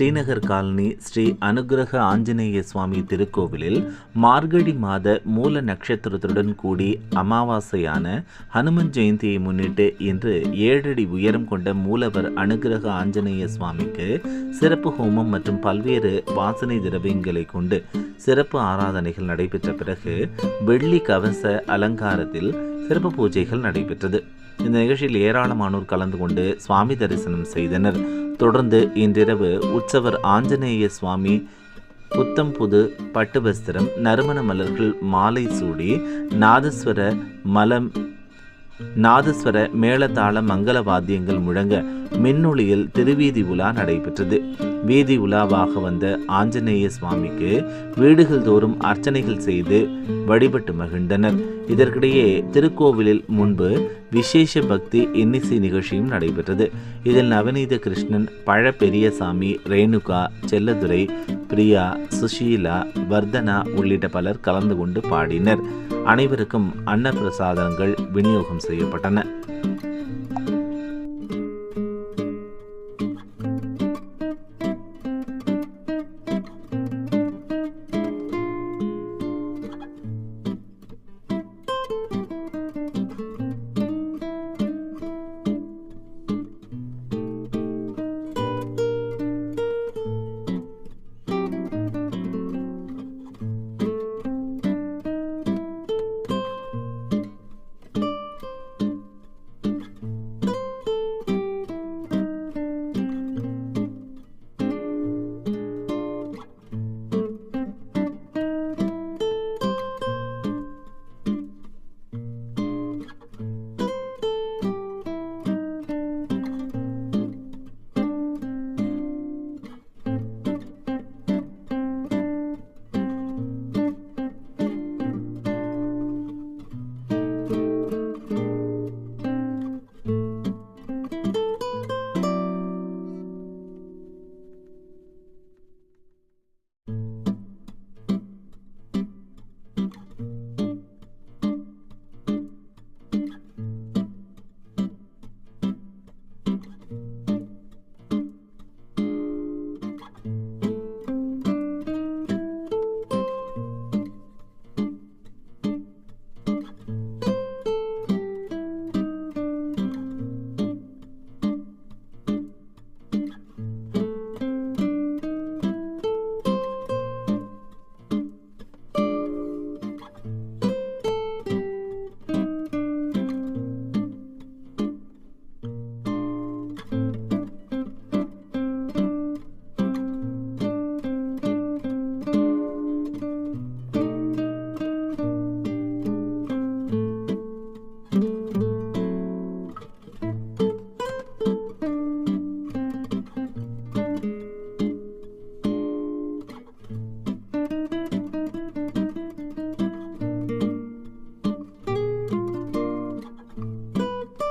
Srinagar colony Sri அனுகிரக ஆஞ்சநேய சுவாமி திருக்கோவிலில் மார்கழி மாத மூல நட்சத்திரத்துடன் கூடி அமாவாசையான ஹனுமன் ஜெயந்தியை முன்னிட்டு இன்று ஏழடி உயரம் கொண்ட மூலவர் அனுகிரக ஆஞ்சநேய சுவாமிக்கு சிறப்பு ஹோமம் மற்றும் பல்வேறு வாசனை திரவியங்களை கொண்டு சிறப்பு ஆராதனைகள் நடைபெற்ற பிறகு வெள்ளி கவச அலங்காரத்தில் சிறப்பு பூஜைகள் நடைபெற்றது. இந்த நிகழ்ச்சியில் ஏராளமானோர் கலந்து கொண்டு சுவாமி தரிசனம் செய்தனர். தொடர்ந்து இன்றிரவு உற்சவர் ஆஞ்சநேய சுவாமி புத்தம் புது பட்டு வஸ்திரம் நறுமண மலர்கள் மாலை சூடி நாதஸ்வர மலம் நாதஸ்வர மேளதாள மங்கள வாத்தியங்கள் முழங்க மின்னொளியில் திருவீதி உலா நடைபெற்றது. வீதி உலாவாக வந்த ஆஞ்சநேய சுவாமிக்கு வீடுகள் தோறும் அர்ச்சனைகள் செய்து வழிபட்டு மகிழ்ந்தனர். இதற்கிடையே திருக்கோவிலில் முன்பு விசேஷ பக்தி இன்னிசை நிகழ்ச்சியும் நடைபெற்றது. இதில் நவநீத கிருஷ்ணன் பழ பெரியசாமி ரேணுகா செல்லதுரை பிரியா சுஷீலா வர்தனா உள்ளிட்ட பலர் கலந்து கொண்டு பாடினர். அனைவருக்கும் அன்னப்பிரசாதங்கள் விநியோகம் செய்யப்பட்டன.